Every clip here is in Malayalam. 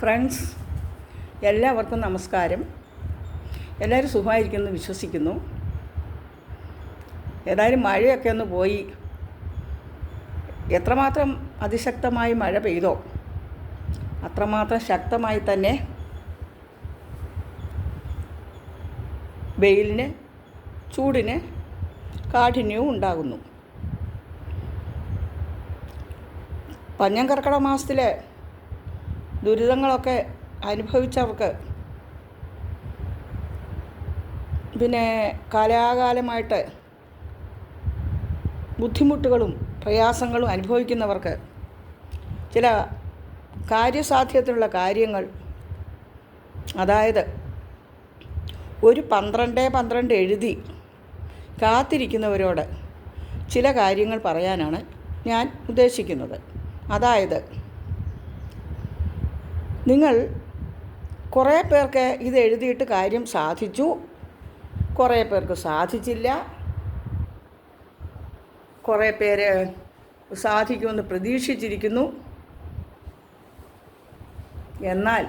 ഫ്രണ്ട്സ് എല്ലാവർക്കും നമസ്കാരം. എല്ലാവരും സുഖമായിരിക്കുമെന്ന് വിശ്വസിക്കുന്നു. ഏതായാലും മഴയൊക്കെ ഒന്ന് പോയി. എത്രമാത്രം അതിശക്തമായി മഴ പെയ്തോ അത്രമാത്രം ശക്തമായി തന്നെ വെയിലിന് ചൂടിന് കാഠിന്യവും ഉണ്ടാകുന്നു. പഞ്ഞം കർക്കിടക മാസത്തിലെ ദുരിതങ്ങളൊക്കെ അനുഭവിച്ചവർക്ക് പിന്നെ കാലാകാലമായിട്ട് ബുദ്ധിമുട്ടുകളും പ്രയാസങ്ങളും അനുഭവിക്കുന്നവർക്ക് ചില കാര്യസാധ്യതയുള്ള കാര്യങ്ങൾ അതായത് ഒരു പന്ത്രണ്ട് പന്ത്രണ്ട് എഴുതി കാത്തിരിക്കുന്നവരോട് ചില കാര്യങ്ങൾ പറയാനാണ് ഞാൻ ഉദ്ദേശിക്കുന്നത്. അതായത് നിങ്ങൾ കുറേ പേർക്ക് ഇത് എഴുതിയിട്ട് കാര്യം സാധിച്ചു. കുറേ പേർക്ക് സാധിച്ചില്ല. കുറേ പേര് സാധിക്കുമെന്ന് പ്രതീക്ഷിച്ചിരിക്കുന്നു. എന്നാൽ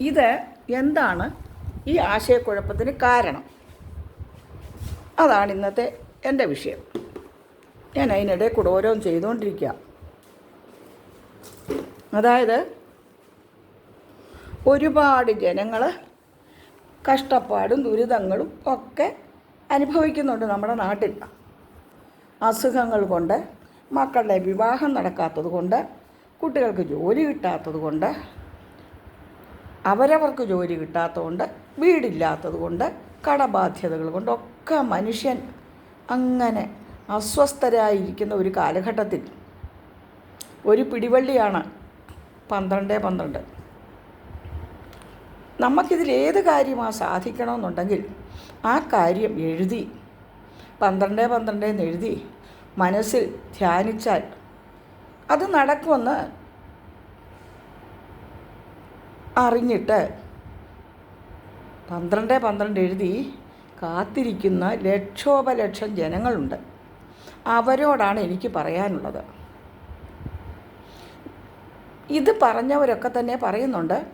ഇത് എന്താണ്? ഈ ആശയക്കുഴപ്പത്തിന് കാരണം. അതാണ് ഇന്നത്തെ എന്റെ വിഷയം. ഞാൻ അതിനിടെ കൂടെ ഓരോന്ന് ചെയ്തുകൊണ്ടിരിക്കുക. അതായത് ഒരുപാട് ജനങ്ങൾ കഷ്ടപ്പാടും ദുരിതങ്ങളും ഒക്കെ അനുഭവിക്കുന്നുണ്ട് നമ്മുടെ നാട്ടിൽ. അസുഖങ്ങൾ കൊണ്ട് മക്കളുടെ വിവാഹം നടക്കാത്തത് കൊണ്ട് കുട്ടികൾക്ക് ജോലി കിട്ടാത്തത് കൊണ്ട് അവരവർക്ക് ജോലി കിട്ടാത്തതുകൊണ്ട് വീടില്ലാത്തത് കൊണ്ട് കടബാധ്യതകൾ കൊണ്ടൊക്കെ മനുഷ്യൻ അങ്ങനെ അസ്വസ്ഥരായിരിക്കുന്ന ഒരു കാലഘട്ടത്തിൽ ഒരു പിടിവള്ളിയാണ് പന്ത്രണ്ട് പന്ത്രണ്ട്. നമുക്കിതിൽ ഏത് കാര്യമാണ് സാധിക്കണമെന്നുണ്ടെങ്കിൽ ആ കാര്യം എഴുതി പന്ത്രണ്ട് പന്ത്രണ്ട് എന്ന് എഴുതി മനസ്സിൽ ധ്യാനിച്ചാൽ അത് നടക്കുമെന്ന് അറിഞ്ഞിട്ട് പന്ത്രണ്ട് പന്ത്രണ്ട് എഴുതി കാത്തിരിക്കുന്ന ലക്ഷോപലക്ഷം ജനങ്ങളുണ്ട്. അവരോടാണ് എനിക്ക് പറയാനുള്ളത്. ഇത് പറഞ്ഞവരൊക്കെ തന്നെ പറയുന്നുണ്ട്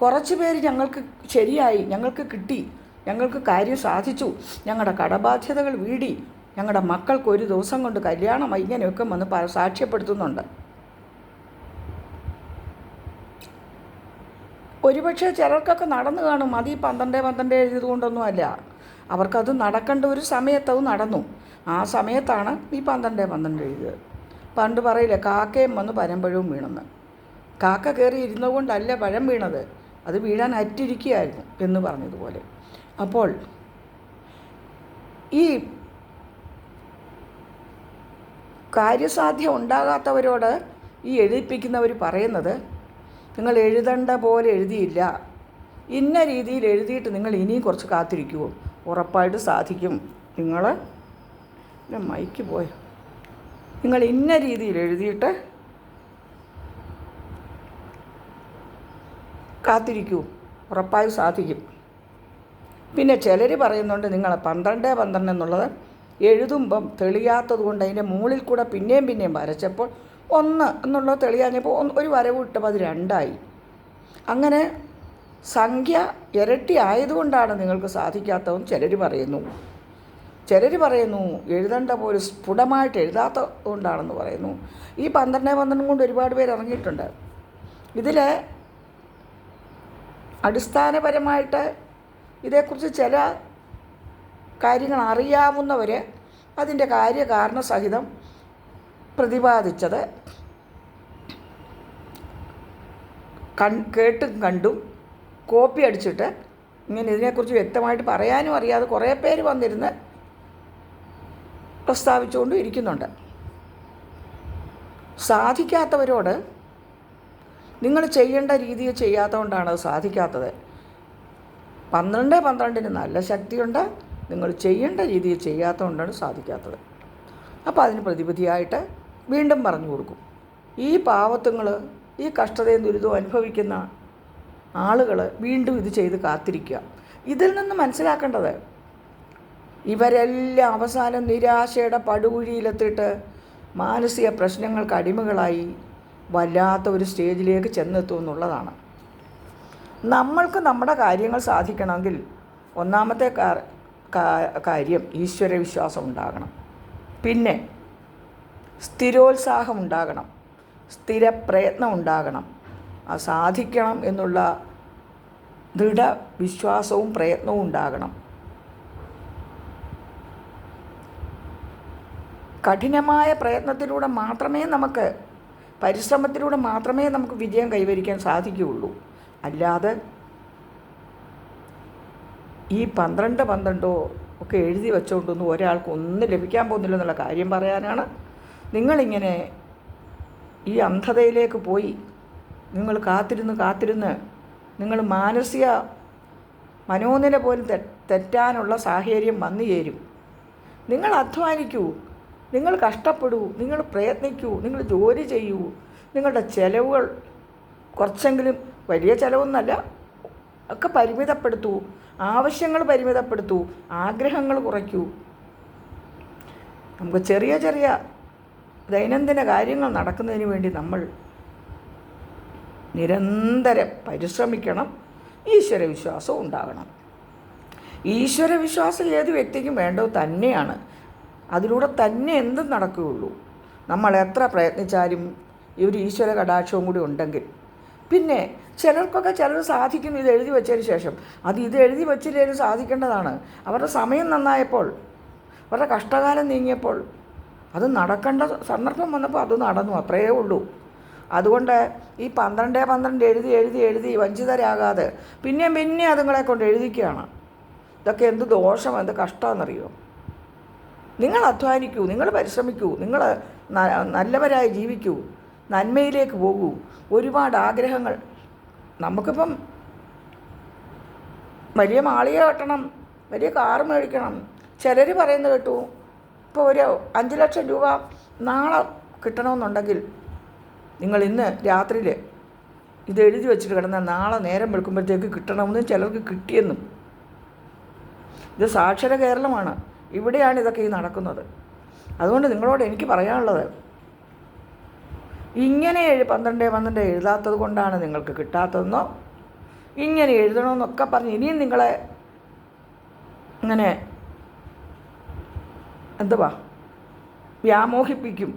കുറച്ച് പേര് ഞങ്ങൾക്ക് ശരിയായി ഞങ്ങൾക്ക് കിട്ടി ഞങ്ങൾക്ക് കാര്യം സാധിച്ചു ഞങ്ങളുടെ കടബാധ്യതകൾ വീടി ഞങ്ങളുടെ മക്കൾക്ക് ഒരു ദിവസം കൊണ്ട് കല്യാണം ഇങ്ങനെയൊക്കെ വന്ന് സാക്ഷ്യപ്പെടുത്തുന്നുണ്ട്. ഒരുപക്ഷെ ചിലർക്കൊക്കെ നടന്നു കാണും അത് ഈ പന്ത്രണ്ട് പന്ത്രണ്ട് എഴുതിയതുകൊണ്ടൊന്നും അല്ല. അവർക്കത് നടക്കേണ്ട ഒരു സമയത്ത് അത് നടന്നു. ആ സമയത്താണ് ഈ പന്ത്രണ്ട് പന്ത്രണ്ട് എഴുതിയത്. പണ്ട് പറയില്ല കാക്കയും വന്ന് പരമ്പഴവും വീണെന്ന്. കാക്ക കയറി ഇരുന്നുകൊണ്ടല്ല പഴം വീണത്. അത് വീഴാൻ അറ്റിരിക്കുകയായിരുന്നു എന്ന് പറഞ്ഞതുപോലെ. അപ്പോൾ ഈ കാര്യസാധ്യ ഉണ്ടാകാത്തവരോട് ഈ എഴുതിപ്പിക്കുന്നവർ പറയുന്നത് നിങ്ങൾ എഴുതേണ്ട പോലെ എഴുതിയില്ല. ഇന്ന രീതിയിൽ എഴുതിയിട്ട് നിങ്ങൾ ഇനിയും കുറച്ച് കാത്തിരിക്കുമോ ഉറപ്പായിട്ട് സാധിക്കും. നിങ്ങൾ മൈക്ക് പോയോ? നിങ്ങൾ ഇന്ന രീതിയിൽ എഴുതിയിട്ട് കാത്തിരിക്കൂ. ഉറപ്പായും സാധിക്കും. പിന്നെ ചിലർ പറയുന്നുണ്ട് നിങ്ങൾ പന്ത്രണ്ട് പന്ത്രണ്ട് എന്നുള്ളത് എഴുതുമ്പം തെളിയാത്തത് കൊണ്ട് അതിന്റെ മുകളിൽ കൂടെ പിന്നെയും പിന്നെയും വരച്ചപ്പോൾ ഒന്ന് എന്നുള്ളത് തെളിയാഞ്ഞപ്പോൾ ഒരു വരവ് ഇട്ടപ്പോൾ അത് രണ്ടായി. അങ്ങനെ സംഖ്യ ഇരട്ടി ആയതുകൊണ്ടാണ് നിങ്ങൾക്ക് സാധിക്കാത്തതെന്ന് ചിലർ പറയുന്നു. ചിലർ പറയുന്നു എഴുതേണ്ട പോലെ സ്ഫുടമായിട്ട് എഴുതാത്ത കൊണ്ടാണെന്ന് പറയുന്നു. ഈ പന്ത്രണ്ട് പന്ത്രണ്ടും കൊണ്ട് ഒരുപാട് പേര് ഇറങ്ങിയിട്ടുണ്ട്. ഇതിൽ അടിസ്ഥാനപരമായിട്ട് ഇതേക്കുറിച്ച് ചില കാര്യങ്ങൾ അറിയാവുന്നവർ അതിന്റെ കാര്യകാരണ സഹിതം പ്രതിപാദിച്ചത് കൺ കേട്ടും കണ്ടും കോപ്പി അടിച്ചിട്ട് ഇങ്ങനെ ഇതിനെക്കുറിച്ച് വ്യക്തമായിട്ട് പറയാനും അറിയാതെ കുറേ പേര് വന്നിരുന്ന് പ്രസ്താവിച്ചുകൊണ്ടും ഇരിക്കുന്നുണ്ട്. സാധിക്കാത്തവരോട് നിങ്ങൾ ചെയ്യേണ്ട രീതിയിൽ ചെയ്യാത്തതുകൊണ്ടാണ് അത് സാധിക്കാത്തത്. പന്ത്രണ്ട് പന്ത്രണ്ടിന് നല്ല ശക്തിയുണ്ട്. നിങ്ങൾ ചെയ്യേണ്ട രീതിയിൽ ചെയ്യാത്തതുകൊണ്ടാണ് സാധിക്കാത്തത്. അപ്പോൾ അതിന് പ്രതിവിധിയായിട്ട് വീണ്ടും പറഞ്ഞു കൊടുക്കും. ഈ പാവത്തുങ്ങൾ ഈ കഷ്ടതയും ദുരിതവും അനുഭവിക്കുന്ന ആളുകൾ വീണ്ടും ഇത് ചെയ്ത് കാത്തിരിക്കുക. ഇതിൽ നിന്ന് മനസ്സിലാക്കേണ്ടത് ഇവരെല്ലാം അവസാനം നിരാശയുടെ പടുകുഴിയിലെത്തിയിട്ട് മാനസിക പ്രശ്നങ്ങൾക്ക് അടിമകളായി വല്ലാത്ത ഒരു സ്റ്റേജിലേക്ക് ചെന്നെത്തും എന്നുള്ളതാണ്. നമ്മൾക്ക് നമ്മുടെ കാര്യങ്ങൾ സാധിക്കണമെങ്കിൽ ഒന്നാമത്തെ കാര്യം ഈശ്വര വിശ്വാസം ഉണ്ടാകണം. പിന്നെ സ്ഥിരോത്സാഹം ഉണ്ടാകണം. സ്ഥിരപ്രയത്നം ഉണ്ടാകണം. സാധിക്കണം എന്നുള്ള ദൃഢവിശ്വാസവും പ്രയത്നവും ഉണ്ടാകണം. കഠിനമായ പ്രയത്നത്തിലൂടെ മാത്രമേ നമുക്ക് പരിശ്രമത്തിലൂടെ മാത്രമേ നമുക്ക് വിജയം കൈവരിക്കാൻ സാധിക്കുകയുള്ളൂ. അല്ലാതെ ഈ പന്ത്രണ്ട് പന്ത്രണ്ടോ ഒക്കെ എഴുതി വെച്ചുകൊണ്ടൊന്നും ഒരാൾക്ക് ഒന്നും ലഭിക്കാൻ പോകുന്നില്ല എന്നുള്ള കാര്യം പറയാനാണ്. നിങ്ങളിങ്ങനെ ഈ അന്ധതയിലേക്ക് പോയി നിങ്ങൾ കാത്തിരുന്ന് കാത്തിരുന്ന് നിങ്ങൾ മാനസിക മനോനില പോലും തെറ്റാനുള്ള സാഹചര്യം വന്നു ചേരും. നിങ്ങൾ അധ്വാനിക്കൂ. നിങ്ങൾ കഷ്ടപ്പെടൂ നിങ്ങൾ പ്രയത്നിക്കൂ നിങ്ങൾ ജോലി ചെയ്യൂ. നിങ്ങളുടെ ചിലവുകൾ കുറച്ചെങ്കിലും വലിയ ചിലവൊന്നല്ല ഒക്കെ പരിമിതപ്പെടുത്തൂ. ആവശ്യങ്ങൾ പരിമിതപ്പെടുത്തൂ. ആഗ്രഹങ്ങൾ കുറയ്ക്കൂ. നമുക്ക് ചെറിയ ചെറിയ ദൈനംദിന കാര്യങ്ങൾ നടക്കുന്നതിന് വേണ്ടി നമ്മൾ നിരന്തരം പരിശ്രമിക്കണം. ഈശ്വരവിശ്വാസം ഉണ്ടാകണം. ഈശ്വരവിശ്വാസം ഏത് വ്യക്തിക്കും വേണ്ടത് തന്നെയാണ്. അതിലൂടെ തന്നെ എന്തും നടക്കുകയുള്ളൂ. നമ്മൾ എത്ര പ്രയത്നിച്ചാലും ഈ ഒരു ഈശ്വര കടാക്ഷവും കൂടി ഉണ്ടെങ്കിൽ. പിന്നെ ചിലർക്കൊക്കെ ചിലർ സാധിക്കുന്നു ഇത് എഴുതി വെച്ചതിന് ശേഷം. അത് ഇത് എഴുതി വെച്ചില്ലേലും സാധിക്കേണ്ടതാണ്. അവരുടെ സമയം നന്നായപ്പോൾ അവരുടെ കഷ്ടകാലം നീങ്ങിയപ്പോൾ അത് നടക്കേണ്ട സന്ദർഭം വന്നപ്പോൾ അത് നടന്നു അത്രയേ ഉള്ളൂ. അതുകൊണ്ട് ഈ പന്ത്രണ്ട് പന്ത്രണ്ട് എഴുതി എഴുതി എഴുതി വഞ്ചിതരാകാതെ പിന്നെയും പിന്നെ അതുങ്ങളെ കൊണ്ട് എഴുതിക്കുകയാണ്. ഇതൊക്കെ എന്ത് ദോഷം എന്ത് കഷ്ടമെന്നറിയോ നിങ്ങൾ അധ്വാനിക്കൂ നിങ്ങൾ പരിശ്രമിക്കൂ നിങ്ങൾ നല്ലവരായി ജീവിക്കൂ നന്മയിലേക്ക് പോകൂ. ഒരുപാട് ആഗ്രഹങ്ങൾ. നമുക്കിപ്പം വലിയ മാളിക കെട്ടണം വലിയ കാറ് മേടിക്കണം. ചിലർ പറയുന്നത് കേട്ടു ഇപ്പോൾ ഒരു അഞ്ച് ലക്ഷം രൂപ നാളെ കിട്ടണമെന്നുണ്ടെങ്കിൽ നിങ്ങൾ ഇന്ന് രാത്രിയിൽ ഇത് എഴുതി വെച്ചിട്ട് കിടന്നാൽ നാളെ നേരം വെളുക്കുമ്പോഴത്തേക്ക് കിട്ടണമെന്നും ചിലർക്ക് കിട്ടിയെന്നും. ഇത് സാക്ഷര കേരളമാണ്. ഇവിടെയാണ് ഇതൊക്കെ ഈ നടക്കുന്നത്. അതുകൊണ്ട് നിങ്ങളോട് എനിക്ക് പറയാനുള്ളത് ഇങ്ങനെ എഴു പന്ത്രണ്ട് പന്ത്രണ്ട് എഴുതാത്തത് കൊണ്ടാണ് നിങ്ങൾക്ക് കിട്ടാത്തതെന്നോ ഇങ്ങനെ എഴുതണമെന്നൊക്കെ പറഞ്ഞ് ഇനിയും നിങ്ങളെ ഇങ്ങനെ എന്തുവാ വ്യാമോഹിപ്പിക്കും.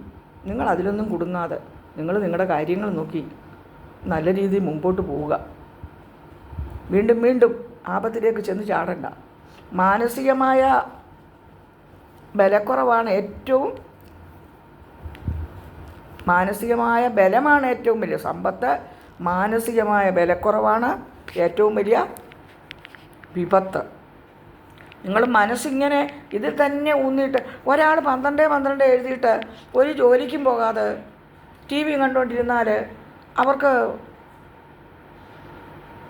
നിങ്ങൾ അതിലൊന്നും കുടുങ്ങാതെ നിങ്ങൾ നിങ്ങളുടെ കാര്യങ്ങൾ നോക്കി നല്ല രീതിയിൽ മുമ്പോട്ട് പോവുക. വീണ്ടും വീണ്ടും ആപത്തിലേക്ക് ചെന്ന് ചാടണ്ട. മാനസികമായ ബലക്കുറവാണ് ഏറ്റവും മാനസികമായ ബലമാണ് ഏറ്റവും വലിയ സമ്പത്ത്. മാനസികമായ ബലക്കുറവാണ് ഏറ്റവും വലിയ വിപത്ത്. നിങ്ങൾ മനസ്സിങ്ങനെ ഇതിൽ തന്നെ ഊന്നിയിട്ട് ഒരാൾ പന്ത്രണ്ട് പന്ത്രണ്ട് എഴുതിയിട്ട് ഒരു ജോലിക്കും പോകാതെ ടി വി കണ്ടുകൊണ്ടിരുന്നാൽ അവർക്ക്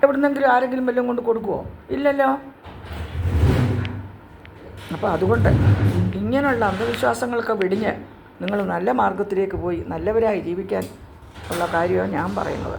എവിടുന്നെങ്കിലും ആരെങ്കിലും വല്ലതും കൊണ്ട് കൊടുക്കുമോ ഇല്ലല്ലോ. അപ്പോൾ അതുകൊണ്ട് ഇങ്ങനെയുള്ള അന്ധവിശ്വാസങ്ങളൊക്കെ വെടിഞ്ഞ് നിങ്ങൾ നല്ല മാർഗത്തിലേക്ക് പോയി നല്ലവരായി ജീവിക്കാൻ ഉള്ള കാര്യമാണ് ഞാൻ പറയുന്നത്.